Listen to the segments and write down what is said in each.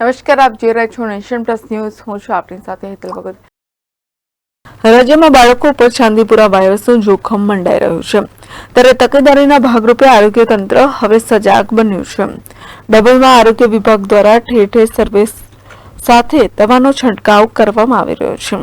નમસ્કાર, આપ જોઈ રહ્યા છો નેશન પ્લસ ન્યૂઝ. હું છું આપની સાથે હેતલ ભગત. રાજ્યમાં બાળકો ઉપર ચાંદીપુરા વાયરસનું જોખમ મંડાઈ રહ્યું છે. ત્યારે તકેદારીના ભાગરૂપે આરોગ્ય તંત્ર હવે સજાગ બન્યું છે. ડબલમાં આરોગ્ય વિભાગ દ્વારા ઠેર ઠેર સર્વે સાથે દવાનો છંટકાવ કરવામાં આવી રહ્યો છે.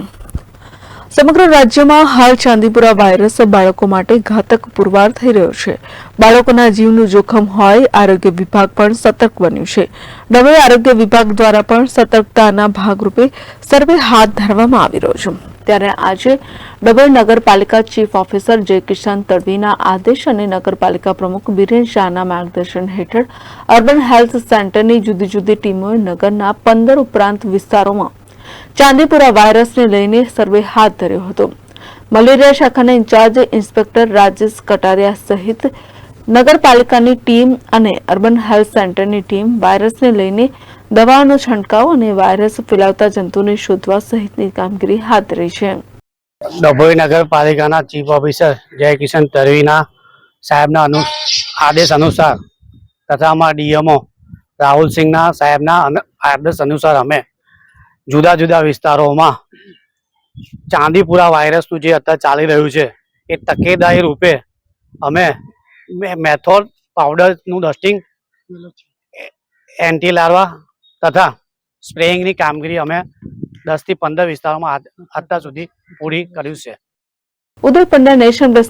સમગ્ર રાજ્યમાં હાલ ચાંદીપુરા વાયરસ બાળકો માટે ઘાતક પુરવાર થઈ રહ્યો છે. બાળકોના જીવનું જોખમ હોય, આરોગ્ય વિભાગ પણ સતર્ક બન્યું છે. નવે આરોગ્ય વિભાગ દ્વારા પણ સતર્કતાના ભાગરૂપે સર્વે હાથ ધરવામાં આવી રહ્યો છે. ત્યારે આજે ડભોઈ નગરપાલિકા ચીફ ઓફિસર જય કિશન તડવીના આદેશ અને નગરપાલિકા પ્રમુખ બિરેન શાહના માર્ગદર્શન હેઠળ અર્બન હેલ્થ સેન્ટરની જુદી જુદી ટીમોએ નગરના પંદર ઉપરાંત વિસ્તારોમાં ચાંદીપુરા વાયરસને લઈને સર્વે હાથ ધર્યો હતો. મલેરિયા શાખાના ઇન્ચાર્જ ઇન્સ્પેક્ટર રાજેશ કટારિયા સહિત નગરપાલિકાની ટીમ અને અર્બન હેલ્થ સેન્ટરની ટીમ વાયરસને લઈને દવાનો છંટકાવ અને વાયરસ ફેલાવતા જંતુને શોધવા સહિતની કામગીરી હાથ ધરી છે. ડભોઈ નગરપાલિકાના ચીફ ઓફિસર જય કિશન તરવીના સાહેબના અનુ આદેશ અનુસાર તથા અમારા ડીએમઓ રાહુલસિંહના સાહેબના આદેશ અનુસાર અમે જુદા જુદા વિસ્તારોમાં ચાંદીપુરા વાયરસનું જે અત્યારે ચાલી રહ્યું છે, એ તકેદારી રૂપે અમે મે- મેથોડ પાવડરનું ડસ્ટિંગ એન્ટી લાર્વા તથા સ્પ્રેઇંગની કામગીરી અમે દસથી પંદર વિસ્તારોમાં અત્યાર સુધી પૂરી કર્યું છે. ઉદય પંડ્યા નેશન પ્લસ